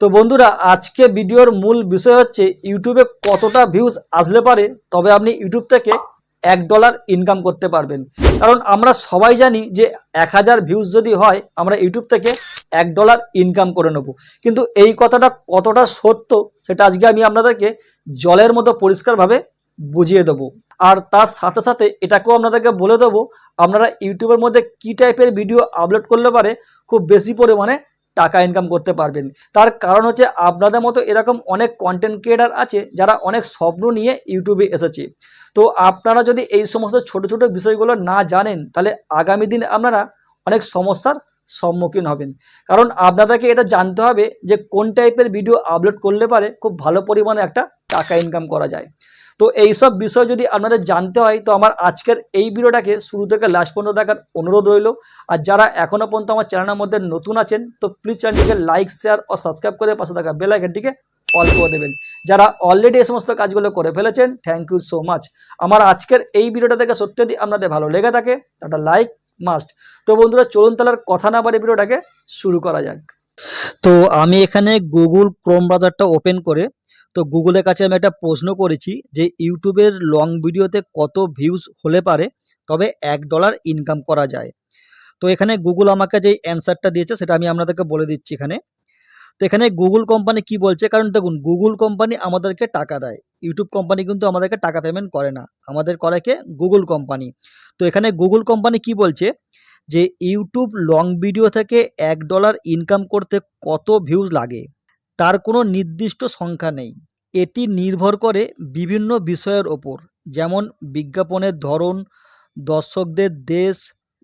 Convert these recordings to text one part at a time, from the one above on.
তো বন্ধুরা, আজকে ভিডিওর মূল বিষয় হচ্ছে ইউটিউবে কতটা ভিউজ আসলে পারে, তবে আপনি ইউটিউব থেকে এক ডলার ইনকাম করতে পারবেন। কারণ আমরা সবাই জানি যে এক হাজার ভিউজ যদি হয়, আমরা ইউটিউব থেকে এক ডলার ইনকাম করে নেব। কিন্তু এই কথাটা কতটা সত্য, সেটা আজকে আমি আপনাদেরকে জলের মতো পরিষ্কারভাবে বুঝিয়ে দেবো। আর তার সাথে সাথে এটাকেও আপনাদেরকে বলে দেবো, আপনারা ইউটিউবের মধ্যে কী টাইপের ভিডিও আপলোড করলে পারে, খুব বেশি পরিমাণে টাকা ইনকাম করতে পারবেন। তার কারণ হচ্ছে আপনাদের মতো এরকম অনেক কন্টেন্ট ক্রিয়েটার আছে, যারা অনেক স্বপ্ন নিয়ে ইউটিউবে এসেছে। তো আপনারা যদি এই সমস্ত ছোট ছোট বিষয়গুলো না জানেন, তাহলে আগামী দিন আপনারা অনেক সমস্যার সম্মুখীন হবেন। কারণ আপনাদেরকে এটা জানতে হবে যে কোন টাইপের ভিডিও আপলোড করলে পারে খুব ভালো পরিমাণে একটা টাকা ইনকাম করা যায়। তো এইসব বিষয় যদি আপনাদের জানতে হয়, তো আমার আজকের এই ভিডিওটাকে শুরু থেকে লাস্ট পর্যন্ত দেখার অনুরোধ রইল। আর যারা এখনও পর্যন্ত আমার চ্যানেলের মধ্যে নতুন আছেন, তো প্লিজ চ্যানেলটিকে লাইক শেয়ার ও সাবস্ক্রাইব করে পাশে থাকা বেল আইকনটিকে অল করে দেবেন। যারা অলরেডি এই সমস্ত কাজগুলো করে ফেলেছেন থ্যাংক ইউ সো মাচ আমার আজকের এই ভিডিওটা থেকে সত্যি যদি আপনাদের ভালো লেগে থাকে একটা লাইক মাস্ট তো বন্ধুরা, চলুন তাহলে আর কথা না বাড়ি ভিডিওটাকে শুরু করা যাক। তো আমি এখানে গুগল ক্রোম ব্রাউজারটা ওপেন করে তো গুগলের কাছে আমি একটা প্রশ্ন করেছি যে ইউটিউবের লং ভিডিওতে কত ভিউজ হলে পারে, তবে এক ডলার ইনকাম করা যায়। তো এখানে গুগল আমাকে যে অ্যান্সারটা দিয়েছে সেটা আমি আপনাদেরকে বলে দিচ্ছি এখানে। তো এখানে গুগল কোম্পানি কি বলছে? কারণ দেখুন, গুগল কোম্পানি আমাদেরকে টাকা দেয়। ইউটিউব কোম্পানি কিন্তু আমাদেরকে টাকা পেমেন্ট করে না। আমাদের করে কে? গুগল কোম্পানি তো এখানে গুগল কোম্পানি কি বলছে? যে ইউটিউব লং ভিডিও থেকে এক ডলার ইনকাম করতে কত ভিউজ লাগে? তার কোনো নির্দিষ্ট সংখ্যা নেই। এটি নির্ভর করে বিভিন্ন বিষয়ের ওপর, যেমন বিজ্ঞাপনের ধরন, দর্শকদের দেশ,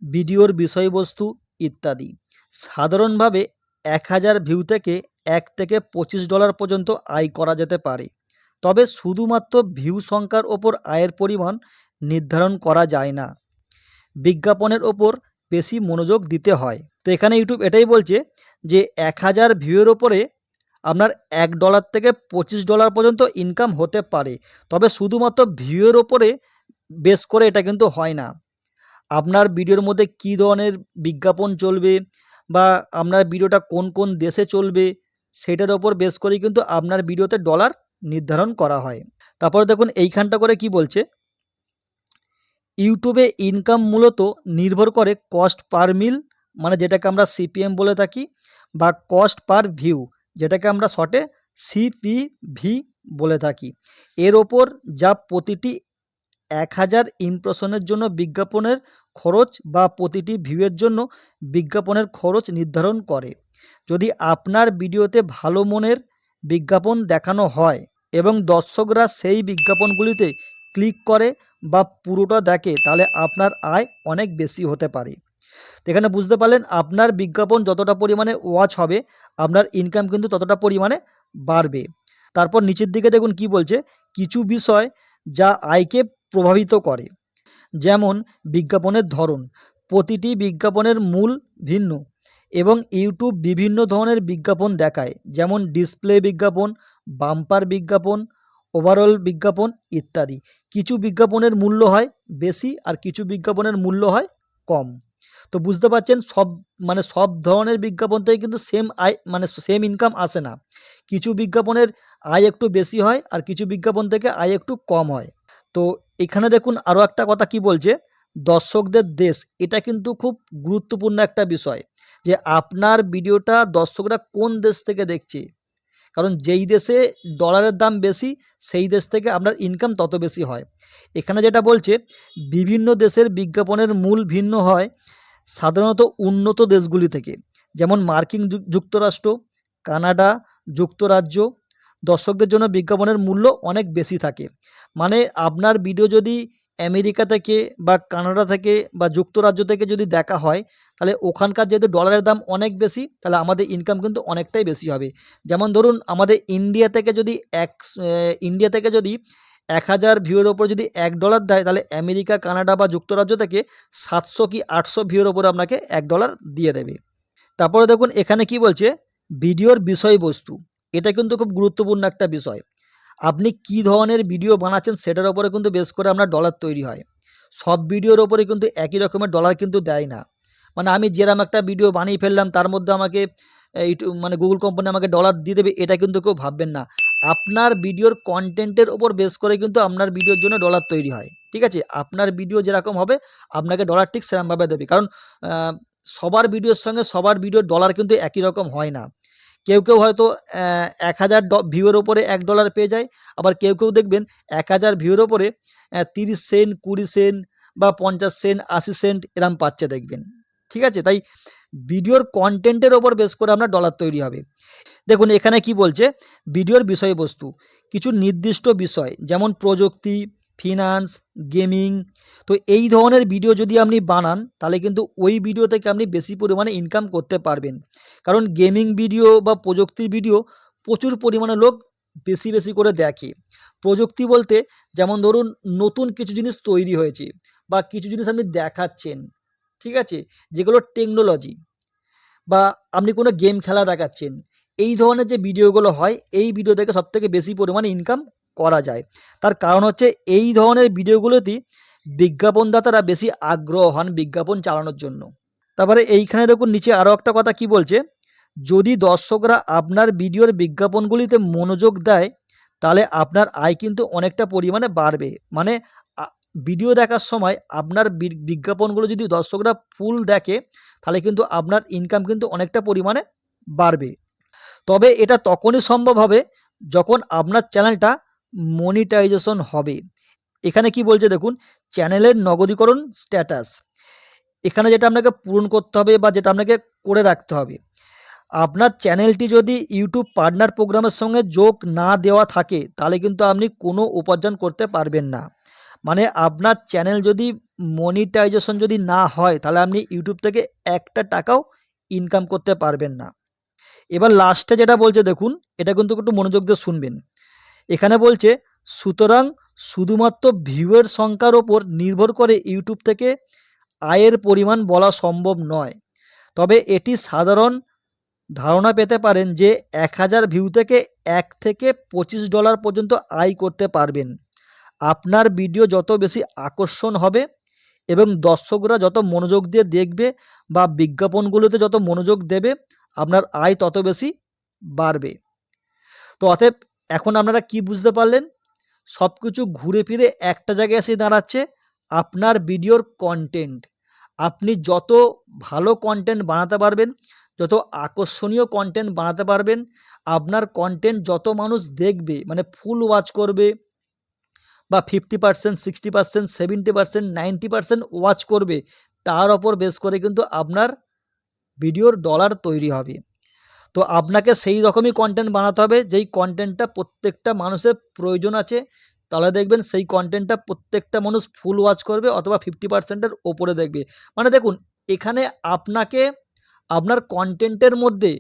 ভিডিওর বিষয়বস্তু ইত্যাদি। সাধারণভাবে এক হাজার ভিউ থেকে এক থেকে পঁচিশ ডলার পর্যন্ত আয় করা যেতে পারে। তবে শুধুমাত্র ভিউ সংখ্যার ওপর আয়ের পরিমাণ নির্ধারণ করা যায় না। বিজ্ঞাপনের ওপর বেশি মনোযোগ দিতে হয়। তো এখানে ইউটিউব এটাই বলছে যে, এক হাজার ভিউয়ের ওপরে আপনার এক ডলার থেকে পঁচিশ ডলার পর্যন্ত ইনকাম হতে পারে। তবে শুধুমাত্র ভিউয়ের ওপরে বেস করে এটা কিন্তু হয় না। আপনার ভিডিওর মধ্যে কী ধরনের বিজ্ঞাপন চলবে বা আপনার ভিডিওটা কোন কোন দেশে চলবে, সেটার ওপর বেস করেই কিন্তু আপনার ভিডিওতে ডলার নির্ধারণ করা হয়। তারপরে দেখুন, এইখানটা করে কি বলছে? ইউটিউবে ইনকাম মূলত নির্ভর করে কস্ট পার মিল মানে যেটাকে আমরা সিপিএম বলে থাকি, বা কস্ট পার ভিউ যেটাকে আমরা শর্টে সিপিভি বলে থাকি। এর ওপর যা প্রতিটি এক হাজার ইমপ্রেশনের জন্য বিজ্ঞাপনের খরচ বা প্রতিটি ভিউয়ের জন্য বিজ্ঞাপনের খরচ নির্ধারণ করে। যদি আপনার ভিডিওতে ভালো মনের বিজ্ঞাপন দেখানো হয় এবং দর্শকরা সেই বিজ্ঞাপনগুলিতে ক্লিক করে বা পুরোটা দেখে, তাহলে আপনার আয় অনেক বেশি হতে পারে। এখানে বুঝতে পারলেন আপনার বিজ্ঞাপন যতটা পরিমাণে ওয়াচ হবে, আপনার ইনকাম কিন্তু ততটা পরিমাণে বাড়বে। তারপর নিচের দিকে দেখুন কি বলছে, কিছু বিষয় যা আয়কে প্রভাবিত করে। যেমন বিজ্ঞাপনের ধরন, প্রতিটি বিজ্ঞাপনের মূল ভিন্ন এবং ইউটিউব বিভিন্ন ধরনের বিজ্ঞাপন দেখায়, যেমন ডিসপ্লে বিজ্ঞাপন বাম্পার বিজ্ঞাপন ওভারঅল বিজ্ঞাপন ইত্যাদি। কিছু বিজ্ঞাপনের মূল্য হয় বেশি আর কিছু বিজ্ঞাপনের মূল্য হয় কম। তো বুঝতে পারছেন, সব মানে সব ধরনের বিজ্ঞাপন থেকে কিন্তু সেম আয় মানে সেম ইনকাম আসে না। কিছু বিজ্ঞাপনের আয় একটু বেশি হয় আর কিছু বিজ্ঞাপন থেকে আয় একটু কম হয়। তো এখানে দেখুন আরও একটা কথা কি বলছে, দর্শকদের দেশ, এটা কিন্তু খুব গুরুত্বপূর্ণ একটা বিষয় যে আপনার ভিডিওটা দর্শকরা কোন দেশ থেকে দেখছে? কারণ যেই দেশে ডলারের দাম বেশি, সেই দেশ থেকে আপনার ইনকাম তত বেশি হয়। এখানে যেটা বলছে, বিভিন্ন দেশের বিজ্ঞাপনের মূল ভিন্ন হয় সাধারণত উন্নত দেশগুলি থেকে। যেমন মার্কিন যুক- যুক্তরাষ্ট্র, কানাডা, যুক্তরাজ্য। দর্শকদের জন্য বিজ্ঞাপনের মূল্য অনেক বেশি থাকে। মানে আপনার ভিডিও যদি আমেরিকা থেকে বা কানাডা থেকে বা যুক্তরাজ্য থেকে যদি দেখা হয়, তাহলে ওখানকার যেহেতু ডলারের দাম অনেক বেশি, তাহলে আমাদের ইনকাম কিন্তু অনেকটাই বেশি হবে। যেমন ধরুন, আমাদের ইন্ডিয়া থেকে যদি এক ইন্ডিয়া থেকে যদি এক হাজার ভিউয়ের ওপর যদি এক ডলার দেয়, তাহলে আমেরিকা, কানাডা বা যুক্তরাজ্য থেকে সাতশো কি আটশো ভিউয়ের ওপরে আপনাকে এক ডলার দিয়ে দেবে। তারপরে দেখুন, এখানে কি বলছে? ভিডিওর বিষয়বস্তু। এটা কিন্তু খুব গুরুত্বপূর্ণ একটা বিষয়। আপনি কি ধরনের ভিডিও বানাচ্ছেন সেটার ওপরে কিন্তু বেশ করে আপনার ডলার তৈরি হয়। সব ভিডিওর ওপরে কিন্তু একই রকমের ডলার কিন্তু দেয় না। মানে আমি যেরকম একটা ভিডিও বানিয়ে ফেললাম, তার মধ্যে আমাকে ইউটিউব মানে গুগল কোম্পানি আমাকে ডলার দিয়ে দেবে, এটা কিন্তু কেউ ভাববেন না। আপনার ভিডিওর কন্টেন্টের ওপর বেস করে কিন্তু আপনার ভিডিওর জন্য ডলার তৈরি হয়। ঠিক আছে? আপনার ভিডিও যেরকম হবে, আপনাকে ডলার ঠিক সেরকমভাবে দেবে। কারণ সবার ভিডিওর সঙ্গে সবার ভিডিওর ডলার কিন্তু একই রকম হয় না। কেউ কেউ হয়তো এক হাজার ভিউয়ের ওপরে এক ডলার পেয়ে যায়। আবার কেউ কেউ দেখবেন এক হাজার ভিউয়ের ওপরে তিরিশ সেন্ট কুড়ি সেন্ট বা পঞ্চাশ সেন্ট আশি সেন্ট এরম পাচ্ছে দেখবেন। ঠিক আছে? তাই ভিডিওর কন্টেন্টের ওপর বেস করে আপনার ডলার তৈরি হবে। দেখুন, এখানে কি বলছে? ভিডিওর বিষয়বস্তু। কিছু নির্দিষ্ট বিষয়, যেমন প্রযুক্তি ফিনান্স গেমিং তো এই ধরনের ভিডিও যদি আপনি বানান, তাহলে কিন্তু ওই ভিডিও থেকে আপনি বেশি পরিমাণে ইনকাম করতে পারবেন। কারণ গেমিং ভিডিও বা প্রযুক্তির ভিডিও প্রচুর পরিমাণে লোক বেশি বেশি করে দেখে। প্রযুক্তি বলতে যেমন ধরুন, নতুন কিছু জিনিস তৈরি হয়েছে বা কিছু জিনিস আপনি দেখাচ্ছেন, ঠিক আছে? যেগুলো টেকনোলজি বা আপনি কোনো গেম খেলা দেখাচ্ছেন, এই ধরনের যে ভিডিওগুলো হয়, এই ভিডিও থেকে সবথেকে বেশি পরিমাণে ইনকাম করা যায়। তার কারণ হচ্ছে এই ধরনের ভিডিওগুলোতে বিজ্ঞাপনদাতারা বেশি আগ্রহ হন বিজ্ঞাপন চালানোর জন্য। তারপরে এইখানে দেখুন, নিচে আরও একটা কথা কি বলছে? যদি দর্শকরা আপনার ভিডিওর বিজ্ঞাপনগুলিতে মনোযোগ দেয়, তাহলে আপনার আয় কিন্তু অনেকটা পরিমাণে বাড়বে। মানে ভিডিও দেখার সময় আপনার বিজ্ঞাপনগুলো যদি দর্শকরা ফুল দেখে, তাহলে কিন্তু আপনার ইনকাম কিন্তু অনেকটা পরিমাণে বাড়বে। তবে এটা তখনই সম্ভব হবে যখন আপনার চ্যানেলটা মনিটাইজেশন হবে। এখানে কি বলছে দেখুন চ্যানেলের নগদীকরণ স্ট্যাটাস এখানে যেটা আপনাকে পূরণ করতে হবে বা যেটা আপনাকে করে রাখতে হবে। আপনার চ্যানেলটি যদি ইউটিউব পার্টনার প্রোগ্রামের সঙ্গে যোগ না দেওয়া থাকে, তাহলে কিন্তু আপনি কোনো উপার্জন করতে পারবেন না। মানে আপনার চ্যানেল যদি মনিটাইজেশন যদি না হয়, তাহলে আপনি ইউটিউব থেকে একটা টাকাও ইনকাম করতে পারবেন না। এবার লাস্টে যেটা বলছে দেখুন, এটা কিন্তু একটু মনোযোগ দিয়ে শুনবেন। এখানে বলছে, সুতরাং শুধুমাত্র ভিউয়ের সংখ্যার ওপর নির্ভর করে ইউটিউব থেকে আয়ের পরিমাণ বলা সম্ভব নয়। তবে এটি সাধারণ ধারণা পেতে পারেন যে এক হাজার ভিউ থেকে এক থেকে পঁচিশ ডলার পর্যন্ত আয় করতে পারবেন। আপনার ভিডিও যত বেশি আকর্ষণ হবে এবং দর্শকরা যত মনোযোগ দিয়ে দেখবে বা বিজ্ঞাপনগুলোতে যত মনোযোগ দেবে, আপনার আয় তত বেশি বাড়বে। তো অতএব এখন আপনারা কি বুঝতে পারলেন? সব কিছু ঘুরে ফিরে একটা জায়গায় এসে দাঁড়াচ্ছে আপনার ভিডিওর কন্টেন্ট আপনি যত ভালো কন্টেন্ট বানাতে পারবেন, যত আকর্ষণীয় কন্টেন্ট বানাতে পারবেন, আপনার কন্টেন্ট যত মানুষ দেখবে মানে ফুল ওয়াচ করবে বা fifty percent sixty percent seventy percent ninety percent watch করবে, তার ওপর বেস করে কিন্তু আপনার ভিডিওর ডলার তৈরি হবে। তো আপনাকে সেই রকমই কন্টেন্ট বানাতে হবে, যেই কন্টেন্টটা প্রত্যেকটা মানুষের প্রয়োজন আছে, তাহলে দেখবেন সেই কন্টেন্টটা প্রত্যেকটা মানুষ ফুল ওয়াচ করবে অথবা ফিফটি পার্সেন্টের ওপরে দেখবে। মানে দেখুন, এখানে আপনাকে, আপনার কন্টেন্টের মধ্যে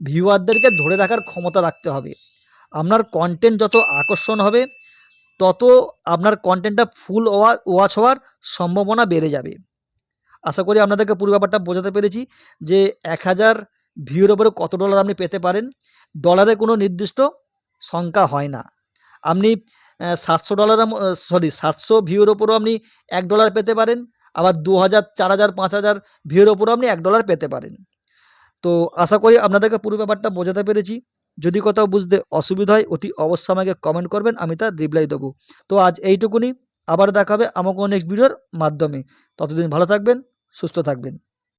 ভিউয়ারদেরকে ধরে রাখার ক্ষমতা রাখতে হবে। আপনার কন্টেন্ট যত আকর্ষণ হবে, তত আপনার কন্টেন্টটা ফুল ওয়াচ হওয়ার সম্ভাবনা বেড়ে যাবে। আশা করি আপনাদেরকে পুরো ব্যাপারটা বোঝাতে পেরেছি যে এক হাজার ভিউর ওপরে কত ডলার আপনি পেতে পারেন? ডলারে কোনো নির্দিষ্ট সংখ্যা হয় না। আপনি সাতশো ডলার সরি সাতশো ভিউর ওপরও আপনি এক ডলার পেতে পারেন, আবার দু হাজার, চার হাজার, পাঁচ হাজার ভিউর ওপরও আপনি এক ডলার পেতে পারেন। তো আশা করি আপনাদেরকে পুরো ব্যাপারটা বোঝাতে পেরেছি। যদি কোথাও বুঝতে অসুবিধা হয়, অতি অবশ্যই আমাকে কমেন্ট করবেন, আমি তার রিপ্লাই দেবো। তো আজ এইটুকুনি, আবার দেখাবে আমাকে নেক্সট ভিডিওর মাধ্যমে। ততদিন ভালো থাকবেন, সুস্থ থাকবেন।